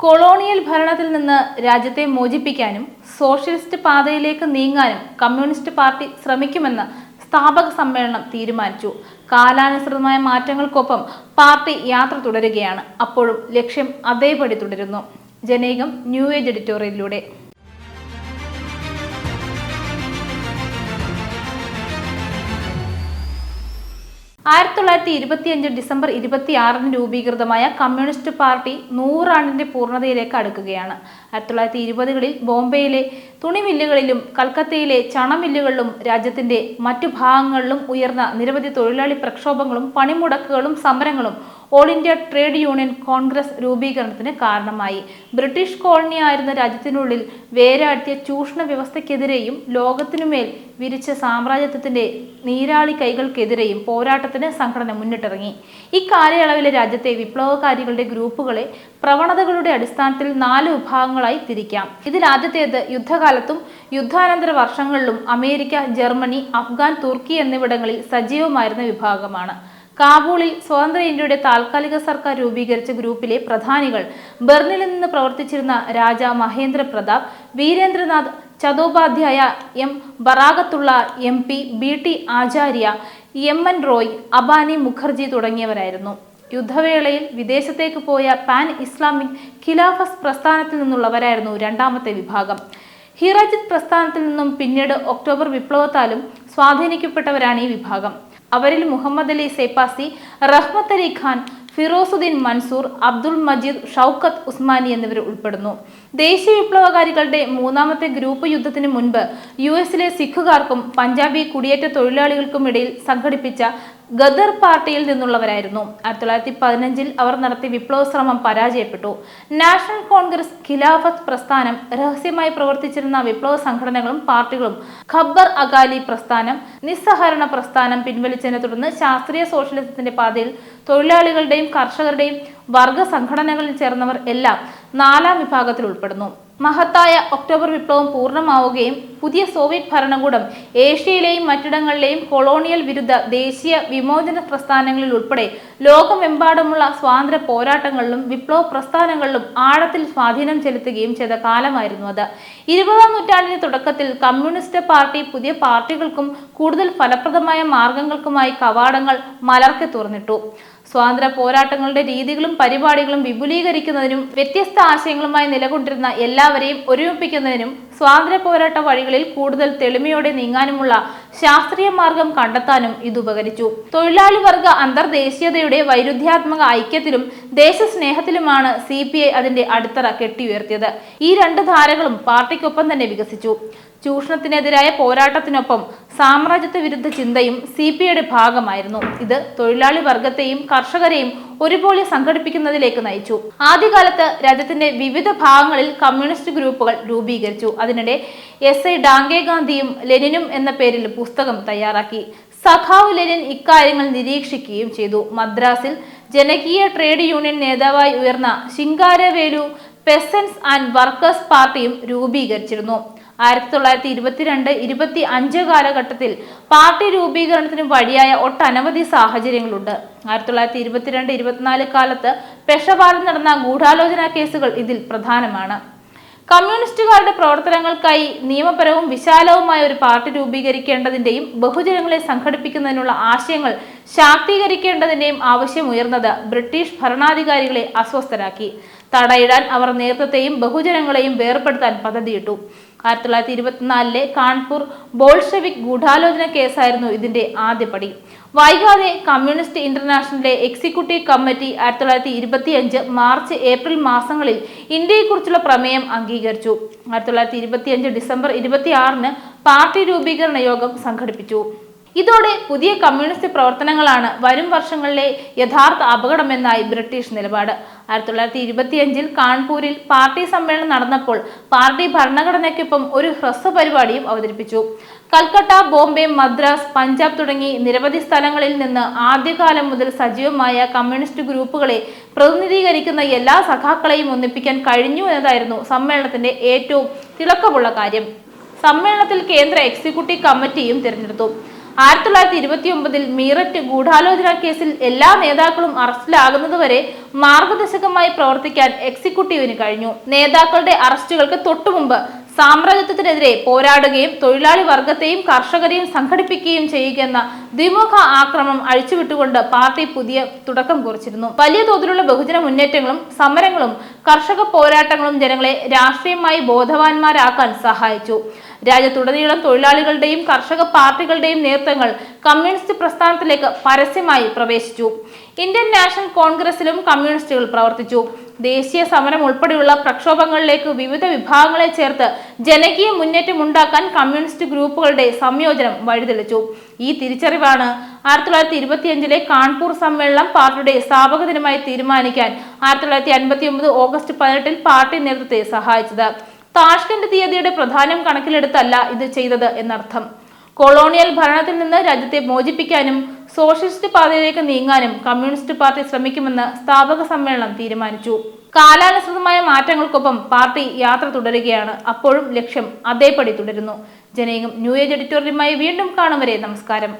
Colonial ഭരണത്തിൽ നിന്ന് രാജ്യത്തെ മോചിപ്പിക്കാനും സോഷ്യലിസ്റ്റ് പാതയിലേക്ക് നീങ്ങാനും കമ്മ്യൂണിസ്റ്റ് പാർട്ടി ശ്രമിക്കുമെന്ന് സ്ഥാപക സമ്മേളനം തീരുമാനിച്ചു. കാലാനുസൃതമായ മാറ്റങ്ങൾക്കൊപ്പം പാർട്ടി യാത്ര തുടരുകയാണ്. അപ്പോഴും ലക്ഷ്യം അതേപടി തുടരുന്നു. ജനേകം ന്യൂ ഏജ് എഡിറ്റോറിയലിലൂടെ. ആയിരത്തി തൊള്ളായിരത്തി ഇരുപത്തിയഞ്ച് ഡിസംബർ ഇരുപത്തിയാറിന് രൂപീകൃതമായ കമ്മ്യൂണിസ്റ്റ് പാർട്ടി നൂറാണ്ടിന്റെ പൂർണതയിലേക്ക് അടുക്കുകയാണ്. ആയിരത്തി തൊള്ളായിരത്തി ഇരുപതുകളിൽ ബോംബെയിലെ തുണിമില്ലുകളിലും കൽക്കത്തയിലെ ചണമില്ലുകളിലും രാജ്യത്തിന്റെ മറ്റു ഭാഗങ്ങളിലും ഉയർന്ന നിരവധി തൊഴിലാളി പ്രക്ഷോഭങ്ങളും പണിമുടക്കുകളും സമരങ്ങളും All India Trade Union Congress രൂപീകരണത്തിന് കാരണമായി. ബ്രിട്ടീഷ് കോളനി ആയിരുന്ന രാജ്യത്തിനുള്ളിൽ വേരാട്ടിയ ചൂഷണ വ്യവസ്ഥയ്ക്കെതിരെയും ലോകത്തിനുമേൽ വിരിച്ച സാമ്രാജ്യത്വത്തിന്റെ നീരാളി കൈകൾക്കെതിരെയും പോരാട്ടത്തിന് സംഘടന മുന്നിട്ടിറങ്ങി. ഇക്കാലയളവിലെ കാലയളവിലെ രാജ്യത്തെ വിപ്ലവകാരികളുടെ ഗ്രൂപ്പുകളെ പ്രവണതകളുടെ അടിസ്ഥാനത്തിൽ നാല് വിഭാഗങ്ങളായി തിരിക്കാം. ഇതിൽ ആദ്യത്തേത് യുദ്ധകാലത്തും യുദ്ധാനന്തര വർഷങ്ങളിലും അമേരിക്ക ജർമ്മനി അഫ്ഗാൻ തുർക്കി എന്നിവിടങ്ങളിൽ സജീവമായിരുന്ന വിഭാഗമാണ്. കാബൂളിൽ സ്വതന്ത്ര ഇന്ത്യയുടെ താൽക്കാലിക സർക്കാർ രൂപീകരിച്ച ഗ്രൂപ്പിലെ പ്രധാനികൾ ബെർണിലിൽ നിന്ന് പ്രവർത്തിച്ചിരുന്ന Raja Mahendra Pratap Virendranath Chattopadhyaya M Barkatullah M P B T Acharya M N Roy Abani Mukherjee തുടങ്ങിയവരായിരുന്നു. യുദ്ധവേളയിൽ വിദേശത്തേക്ക് പോയ പാൻ ഇസ്ലാമിക് ഖിലാഫസ് പ്രസ്ഥാനത്തിൽ നിന്നുള്ളവരായിരുന്നു രണ്ടാമത്തെ വിഭാഗം. ഹിറജിത് പ്രസ്ഥാനത്തിൽ നിന്നും പിന്നീട് ഒക്ടോബർ വിപ്ലവത്താലും സ്വാധീനിക്കപ്പെട്ടവരാണ് ഈ വിഭാഗം. അവരിൽ മുഹമ്മദ് അലി സേപ്പാസി റഹ്മത്ത് അലി ഖാൻ ഫിറോസുദ്ദീൻ മൻസൂർ അബ്ദുൾ മജീദ് ഷൗക്കത്ത് ഉസ്മാനി എന്നിവർ ഉൾപ്പെടുന്നു. ദേശീയ വിപ്ലവകാരികളുടെ മൂന്നാമത്തെ ഗ്രൂപ്പ് യുദ്ധത്തിന് മുൻപ് യു എസിലെ സിഖുകാർക്കും പഞ്ചാബി കുടിയേറ്റ തൊഴിലാളികൾക്കും ഇടയിൽ സംഘടിപ്പിച്ച ഗദർ പാർട്ടിയിൽ നിന്നുള്ളവരായിരുന്നു. ആയിരത്തി തൊള്ളായിരത്തി പതിനഞ്ചിൽ അവർ നടത്തിയ വിപ്ലവ ശ്രമം പരാജയപ്പെട്ടു. നാഷണൽ കോൺഗ്രസ് ഖിലാഫത്ത് പ്രസ്ഥാനം രഹസ്യമായി പ്രവർത്തിച്ചിരുന്ന വിപ്ലവ സംഘടനകളും പാർട്ടികളും ഖബ്ബർ അകാലി പ്രസ്ഥാനം നിസ്സഹരണ പ്രസ്ഥാനം പിൻവലിച്ചതിനെ തുടർന്ന് ശാസ്ത്രീയ സോഷ്യലിസത്തിന്റെ പാതയിൽ തൊഴിലാളികളുടെയും കർഷകരുടെയും വർഗ സംഘടനകളിൽ ചേർന്നവർ എല്ലാം നാലാം വിഭാഗത്തിൽ ഉൾപ്പെടുന്നു. മഹത്തായ ഒക്ടോബർ വിപ്ലവം പൂർണമാവുകയും പുതിയ സോവിയറ്റ് ഭരണകൂടം ഏഷ്യയിലെയും മറ്റിടങ്ങളിലെയും കൊളോണിയൽ വിരുദ്ധ ദേശീയ വിമോചന പ്രസ്ഥാനങ്ങളിൽ ഉൾപ്പെടെ ലോകമെമ്പാടുമുള്ള സ്വാതന്ത്ര്യ പോരാട്ടങ്ങളിലും വിപ്ലവ പ്രസ്ഥാനങ്ങളിലും ആഴത്തിൽ സ്വാധീനം ചെലുത്തുകയും ചെയ്ത കാലമായിരുന്നു അത്. ഇരുപതാം നൂറ്റാണ്ടിന്റെ തുടക്കത്തിൽ കമ്മ്യൂണിസ്റ്റ് പാർട്ടി പുതിയ പാർട്ടികൾക്കും കൂടുതൽ ഫലപ്രദമായ മാർഗങ്ങൾക്കുമായി കവാടങ്ങൾ മലർക്കെ തുറന്നിട്ടു. സ്വാതന്ത്ര്യ പോരാട്ടങ്ങളുടെ രീതികളും പരിപാടികളും വിപുലീകരിക്കുന്നതിനും വ്യത്യസ്ത ആശയങ്ങളുമായി നിലകൊണ്ടിരുന്ന എല്ലാവരെയും ഒരുമിപ്പിക്കുന്നതിനും സ്വാതന്ത്ര്യ പോരാട്ട വഴികളിൽ കൂടുതൽ തെളിമയോടെ നീങ്ങാനുമുള്ള ശാസ്ത്രീയ മാർഗം കണ്ടെത്താനും ഇത് ഉപകരിച്ചു. തൊഴിലാളി വർഗ അന്തർദേശീയതയുടെ വൈരുദ്ധ്യാത്മക ഐക്യത്തിലും ദേശസ്നേഹത്തിലുമാണ് സി പി ഐ അതിന്റെ അടിത്തറ കെട്ടിയുയർത്തിയത്. ഈ രണ്ട് ധാരകളും പാർട്ടിക്കൊപ്പം തന്നെ വികസിച്ചു. ചൂഷണത്തിനെതിരായ പോരാട്ടത്തിനൊപ്പം സാമ്രാജ്യത്വ വിരുദ്ധ ചിന്തയും സി പി ഐയുടെ ഭാഗമായിരുന്നു. ഇത് തൊഴിലാളി വർഗത്തെയും കർഷകരെയും ഒരുപോലെ സംഘടിപ്പിക്കുന്നതിലേക്ക് നയിച്ചു. ആദ്യകാലത്ത് രാജ്യത്തിന്റെ വിവിധ ഭാഗങ്ങളിൽ കമ്മ്യൂണിസ്റ്റ് ഗ്രൂപ്പുകൾ രൂപീകരിച്ചു. അതിനിടെ എസ് ഐ ഡാംഗെ ഗാന്ധിയും ലെനിനും എന്ന പേരിൽ പുസ്തകം തയ്യാറാക്കി. സഖാവ് ലെനിൻ ഇക്കാര്യങ്ങൾ നിരീക്ഷിക്കുകയും ചെയ്തു. മദ്രാസിൽ ജനകീയ ട്രേഡ് യൂണിയൻ നേതാവായി ഉയർന്ന ശിങ്കാരവേലു പെസൻസ് ആൻഡ് വർക്കേഴ്സ് പാർട്ടിയും രൂപീകരിച്ചിരുന്നു. ആയിരത്തി തൊള്ളായിരത്തി ഇരുപത്തിരണ്ട് ഇരുപത്തി അഞ്ച് കാലഘട്ടത്തിൽ പാർട്ടി രൂപീകരണത്തിന് വഴിയായ ഒട്ടനവധി സാഹചര്യങ്ങളുണ്ട്. ആയിരത്തി തൊള്ളായിരത്തി ഇരുപത്തിരണ്ട് ഇരുപത്തിനാല് കാലത്ത് പെഷവാറിൽ നടന്ന ഗൂഢാലോചന കേസുകൾ ഇതിൽ പ്രധാനമാണ്. കമ്മ്യൂണിസ്റ്റുകാരുടെ പ്രവർത്തനങ്ങൾക്കായി നിയമപരവും വിശാലവുമായ ഒരു പാർട്ടി രൂപീകരിക്കേണ്ടതിന്റെയും ബഹുജനങ്ങളെ സംഘടിപ്പിക്കുന്നതിനുള്ള ആശയങ്ങൾ ശാക്തീകരിക്കേണ്ടതിന്റെയും ആവശ്യമുയർന്നത് ബ്രിട്ടീഷ് ഭരണാധികാരികളെ അസ്വസ്ഥരാക്കി. തടയിടാൻ അവർ നേതൃത്വത്തെയും ബഹുജനങ്ങളെയും വേർപെടുത്താൻ പദ്ധതിയിട്ടു. ആയിരത്തി തൊള്ളായിരത്തി ഇരുപത്തിനാലിലെ കാൺപൂർ ബോൾഷെവിക് ഗൂഢാലോചന കേസായിരുന്നു ഇതിന്റെ ആദ്യപടി വൈകാതെ കമ്മ്യൂണിസ്റ്റ് ഇന്റർനാഷണലിലെ എക്സിക്യൂട്ടീവ് കമ്മിറ്റി ആയിരത്തി തൊള്ളായിരത്തി ഇരുപത്തിയഞ്ച് മാർച്ച് ഏപ്രിൽ മാസങ്ങളിൽ ഇന്ത്യയെക്കുറിച്ചുള്ള പ്രമേയം അംഗീകരിച്ചു. ആയിരത്തി തൊള്ളായിരത്തി ഇരുപത്തിയഞ്ച് ഡിസംബർ ഇരുപത്തിയാറിന് പാർട്ടി രൂപീകരണ യോഗം സംഘടിപ്പിച്ചു. ഇതോടെ പുതിയ കമ്മ്യൂണിസ്റ്റ് പ്രവർത്തനങ്ങളാണ് വരും വർഷങ്ങളിലെ യഥാർത്ഥ അപകടമെന്നായി ബ്രിട്ടീഷ് നിലപാട്. ആയിരത്തി തൊള്ളായിരത്തി ഇരുപത്തിയഞ്ചിൽ കാൺപൂരിൽ പാർട്ടി സമ്മേളനം നടന്നപ്പോൾ പാർട്ടി ഭരണഘടനയ്ക്കൊപ്പം ഒരു ഹ്രസ്വ പരിപാടിയും അവതരിപ്പിച്ചു. കൽക്കട്ട ബോംബെ മദ്രാസ് പഞ്ചാബ് തുടങ്ങി നിരവധി സ്ഥലങ്ങളിൽ നിന്ന് ആദ്യകാലം മുതൽ സജീവമായ കമ്മ്യൂണിസ്റ്റ് ഗ്രൂപ്പുകളെ പ്രതിനിധീകരിക്കുന്ന എല്ലാ സഖാക്കളെയും ഒന്നിപ്പിക്കാൻ കഴിഞ്ഞു എന്നതായിരുന്നു സമ്മേളനത്തിന്റെ ഏറ്റവും തിളക്കമുള്ള കാര്യം. സമ്മേളനത്തിൽ കേന്ദ്ര എക്സിക്യൂട്ടീവ് കമ്മിറ്റിയും തിരഞ്ഞെടുത്തു. ആയിരത്തി തൊള്ളായിരത്തി ഇരുപത്തി ഒമ്പതിൽ മീററ്റ് ഗൂഢാലോചന കേസിൽ എല്ലാ നേതാക്കളും അറസ്റ്റിലാകുന്നതുവരെ മാർഗദർശകമായി പ്രവർത്തിക്കാൻ എക്സിക്യൂട്ടീവിന് കഴിഞ്ഞു. നേതാക്കളുടെ അറസ്റ്റുകൾക്ക് തൊട്ടുമുമ്പ് സാമ്രാജ്യത്വത്തിനെതിരെ പോരാടുകയും തൊഴിലാളി വർഗത്തെയും കർഷകരെയും സംഘടിപ്പിക്കുകയും ചെയ്യുകയെന്ന ദ്വിമുഖ ആക്രമണം അഴിച്ചുവിട്ടുകൊണ്ട് പാർട്ടി പുതിയ തുടക്കം കുറിച്ചിരുന്നു. വലിയ തോതിലുള്ള ബഹുജന മുന്നേറ്റങ്ങളും സമരങ്ങളും കർഷക പോരാട്ടങ്ങളും ജനങ്ങളെ രാഷ്ട്രീയമായി ബോധവാന്മാരാക്കാൻ സഹായിച്ചു. രാജ്യത്തുടനീളം തൊഴിലാളികളുടെയും കർഷക പാർട്ടികളുടെയും നേതൃത്വങ്ങൾ കമ്മ്യൂണിസ്റ്റ് പ്രസ്ഥാനത്തിലേക്ക് പരസ്യമായി പ്രവേശിച്ചു. ഇന്ത്യൻ നാഷണൽ കോൺഗ്രസിലും കമ്മ്യൂണിസ്റ്റുകൾ പ്രവർത്തിച്ചു. ദേശീയ സമരം ഉൾപ്പെടെയുള്ള പ്രക്ഷോഭങ്ങളിലേക്ക് വിവിധ വിഭാഗങ്ങളെ ചേർത്ത് ജനകീയ മുന്നേറ്റം ഉണ്ടാക്കാൻ കമ്മ്യൂണിസ്റ്റ് ഗ്രൂപ്പുകളുടെ സംയോജനം വഴിതെളിച്ചു. ഈ തിരിച്ചറിവാണ് ആയിരത്തി തൊള്ളായിരത്തി ഇരുപത്തിയഞ്ചിലെ കാൺപൂർ സമ്മേളനം പാർട്ടിയുടെ സ്ഥാപക ദിനമായി തീരുമാനിക്കാൻ ആയിരത്തി തൊള്ളായിരത്തി അൻപത്തി ഒമ്പത് ഓഗസ്റ്റ് പതിനെട്ടിൽ പാർട്ടി നേതൃത്വത്തെ സഹായിച്ചത്. താഷ്കന്റ് തീയതിയുടെ പ്രധാനം കണക്കിലെടുത്തല്ല ഇത് ചെയ്തത് എന്നർത്ഥം. കൊളോണിയൽ ഭരണത്തിൽ നിന്ന് രാജ്യത്തെ മോചിപ്പിക്കാനും സോഷ്യലിസ്റ്റ് പാതയിലേക്ക് നീങ്ങാനും കമ്മ്യൂണിസ്റ്റ് പാർട്ടി ശ്രമിക്കുമെന്ന് സ്ഥാപക സമ്മേളനം തീരുമാനിച്ചു. കാലാനുസൃതമായ മാറ്റങ്ങൾക്കൊപ്പം പാർട്ടി യാത്ര തുടരുകയാണ്. അപ്പോഴും ലക്ഷ്യം അതേപടി തുടരുന്നു. ജനയും ന്യൂ ഏജ് എഡിറ്റോറിയലുമായി വീണ്ടും കാണും വരെ നമസ്കാരം.